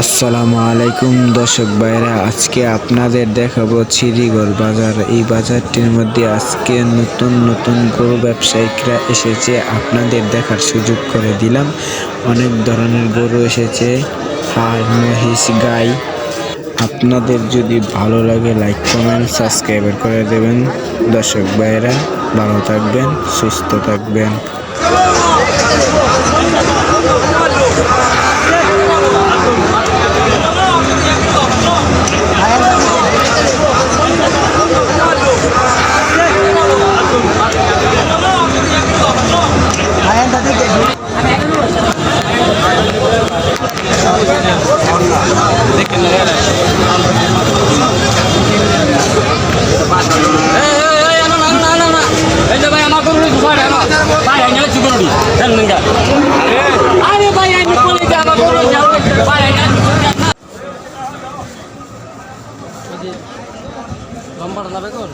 আসসালামু আলাইকুম দর্শক ভাইরা, আজকে আপনাদের দেখাবো চিরিগড় বাজার। এই বাজারটির মধ্যে আজকে নতুন নতুন গরু ব্যবসায়িকরা এসেছে, আপনাদের দেখার সুযোগ করে দিলাম। অনেক ধরনের গরু এসেছে হাঁস মহিষ, গাই। আপনাদের যদি ভালো লাগে, লাইক, কমেন্ট, সাবস্ক্রাইব করে দেবেন। দর্শক ভাইরা, ভালো থাকবেন, সুস্থ থাকবেন। লম্বা না বেগুন